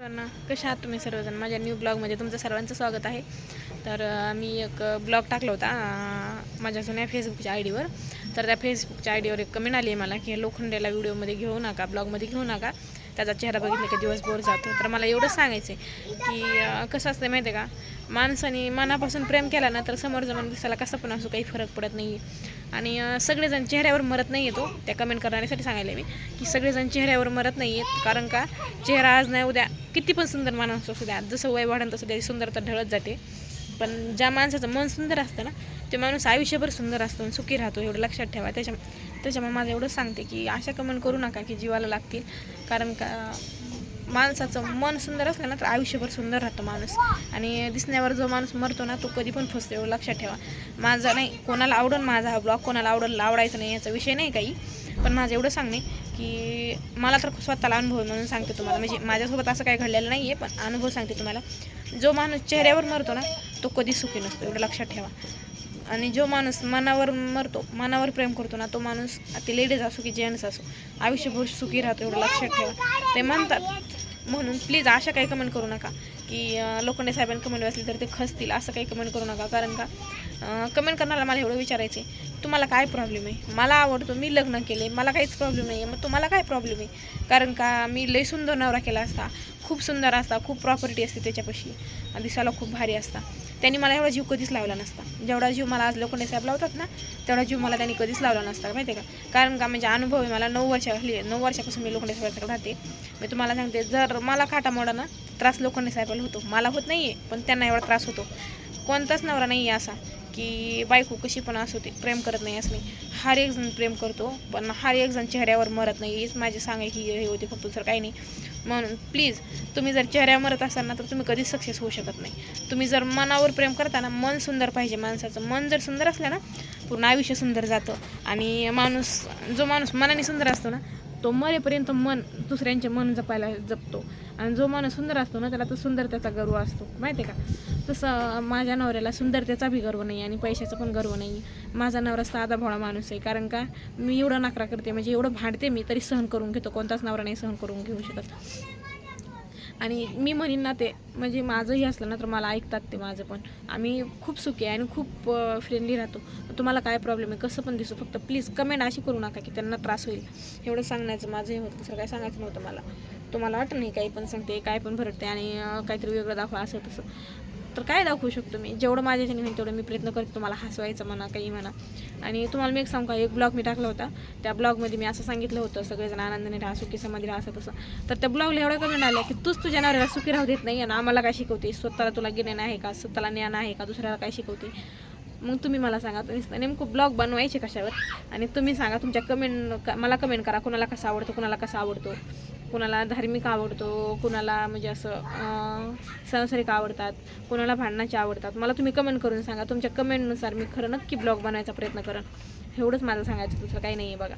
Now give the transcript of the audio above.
सर्वांना कशा आहात तुम्ही सर्वजण? माझ्या न्यू ब्लॉगमध्ये तुमचं सर्वांचं स्वागत आहे. तर मी एक ब्लॉग टाकला होता माझ्या जुन्या फेसबुकच्या आय डीवर तर त्या फेसबुकच्या आयडीवर एक कमेंट आली आहे मला की लोखंडेला व्हिडिओमध्ये घेऊ नका ब्लॉगमध्ये घेऊ नका. त्याचा चेहरा बघितला की दिवस बोर जातो. तर मला एवढंच सांगायचं आहे की कसं असतं माहिती आहे का? माणसाने मनापासून प्रेम केला ना तर समोरचा माणूस दिसायला कसं पण असो काही फरक पडत नाही आणि सगळेजण चेहऱ्यावर मरत नाही येतो त्या कमेंट करण्यासाठी सांगायला मी की सगळेजण चेहऱ्यावर मरत नाही आहेत कारण का? चेहरा आज नाही उद्या किती पण सुंदर माणूस असू द्या जसं वय वाढन तसं त्याची सुंदरता ढळत जाते. पण ज्या माणसाचं मन सुंदर असतं ना ते माणूस आयुष्यभर सुंदर असतो आणि सुखी राहतो एवढं लक्षात ठेवा. त्याच्या त्याच्यामुळे माझं एवढं सांगते की अशा कमेंट करू नका की जीवाला लागतील. कारण का माणसाचं मन सुंदर असलं ना तर आयुष्यभर सुंदर राहतो माणूस. आणि दिसण्यावर जो माणूस मरतो ना तो कधी पण फसतो एवढं लक्षात ठेवा. माझा नाही कोणाला आवडून माझा हा ब्लॉग कोणाला आवडेल आवडायचं नाही याचा विषय नाही काही. पण माझं एवढं सांगणे की मला तर स्वतःला अनुभव म्हणून सांगते तुम्हाला. म्हणजे माझ्यासोबत असं काही घडलेलं नाही आहे पण अनुभव सांगते तुम्हाला. जो माणूस चेहऱ्यावर मरतो ना तो कधी सुखी नसतो एवढं लक्षात ठेवा. आणि जो माणूस मनावर मरतो मनावर प्रेम करतो ना तो माणूस ते लेडीज असो की जेंट्स असो आयुष्यभर सुखी राहतो एवढं लक्षात ठेवा. ते म्हणतात म्हणून प्लीज अशा काही कमेंट करू नका की लोकंडे लोखंडे साहेबांनी कमेंट वाचली तर ते खसतील असं काही कमेंट करू नका. कारण का कमेंट करणारा मला एवढं विचारायचं आहे तुम्हाला काय प्रॉब्लेम आहे? मला आवडतो मी लग्न केले मला काहीच प्रॉब्लेम नाही आहे मग तुम्हाला काय प्रॉब्लेम आहे? कारण का मी लई सुंदर नवरा केला असता खूप सुंदर असता खूप प्रॉपर्टी असते त्याच्यापाशी आणि दिसायला खूप भारी असता. त्यांनी मला एवढा जीव कधीच लावला नसता. जेवढा जीव मला आज लोखंडे साहेब लावतात ना तेवढा जीव मला त्यांनी कधीच लावला नसता माहिती आहे का? कारण का म्हणजे अनुभव आहे मला नऊ वर्ष नऊ वर्षापासून मी लोखंडे साहेबांकडे राहते. मी तुम्हाला सांगते जर मला खाटा मोडा ना त्रास लोखंडे साहेबाला होतो. मला होत नाही आहे पण त्यांना एवढा त्रास होतो. कोणताच नवरा नाही आहे असा की बायको कशी पण असू ते प्रेम करत नाही असं नाही. हर एक जण प्रेम करतो पण हर एक जण चेहऱ्यावर मरत नाही. माझे माझी सांगायची हे होते फक्त सर काही नाही. म्हणून प्लीज तुम्ही जर चेहऱ्यावर मरत असाल ना तर तुम्ही कधीच सक्सेस होऊ शकत नाही. तुम्ही जर मनावर प्रेम करता ना मन सुंदर पाहिजे माणसाचं. मन जर सुंदर असलं ना पूर्ण आयुष्य सुंदर जातं. आणि माणूस जो माणूस मनाने सुंदर असतो ना तो मरेपर्यंत मन दुसऱ्यांचे मन जपायला जपतो. आणि जो माणूस सुंदर असतो ना त्याला तो सुंदरतेचा गर्व असतो. माहिती आहे का? तसं माझ्या नवऱ्याला सुंदरतेचा बी गर्व नाही आणि पैशाचा पण गर्व नाही. माझा नवरा साधा भोळा माणूस आहे. कारण का? मी एवढं नकरा करते म्हणजे एवढं भांडते मी तरी सहन करून घेतो. कोणताच नवरा नाही सहन करून घेऊ शकत. आणि मी म्हणेन ना ते म्हणजे माझंही असलं ना तर मला ऐकतात ते माझं पण. आम्ही खूप सुखी आहे आणि खूप फ्रेंडली राहतो. तुम्हाला काय प्रॉब्लेम आहे कसं पण दिसू फक्त प्लीज कमेंट अशी करू नका की त्यांना त्रास होईल. एवढं सांगण्याचं माझंही होतं दुसरं काय सांगायचं नव्हतं मला. तुम्हाला वाटत नाही काही पण सांगते काय पण भरते आणि काहीतरी वेगळं दाखवा असं तसं. तर काय दाखवू शकतो मी? जेवढं माझ्याच्याने होईल तेवढं मी प्रयत्न करते तुम्हाला हसवायचं म्हणा काही म्हणा. आणि तुम्हाला मी एक सांगू का? एक ब्लॉग मी टाकला होता. त्या ब्लॉगमध्ये मी असं सांगितलं होतं सगळेजण आनंदाने राहा सुखी समाधी राहा असं तसं. तर त्या ब्लॉगला एवढं कमेंट आलं की तूच तुझ्या नवऱ्याला सुखी राहू देत नाही आणि आम्हाला काय शिकवते? स्वतःला तुला ज्ञान आहे का? स्वतःला ज्ञान आहे का? दुसऱ्याला काय शिकवते? मग तुम्ही मला सांगा नेमकं ब्लॉग बनवायचे कशावर? आणि तुम्ही सांगा तुमच्या कमेंट मला कमेंट करा कुणाला कसं आवडतं कुणाला कसं आवडतो? कुणाला धार्मिक आवडतो कुणाला म्हणजे असं अं, सांसारिक आवडतात कुणाला भांडणाचे आवडतात. मला तुम्ही कमेंट करून सांगा. तुमच्या कमेंटनुसार मी खरं नक्की ब्लॉग बनवायचा प्रयत्न करेन. एवढंच माझं सांगायचं दुसरं काही नाही आहे बघा.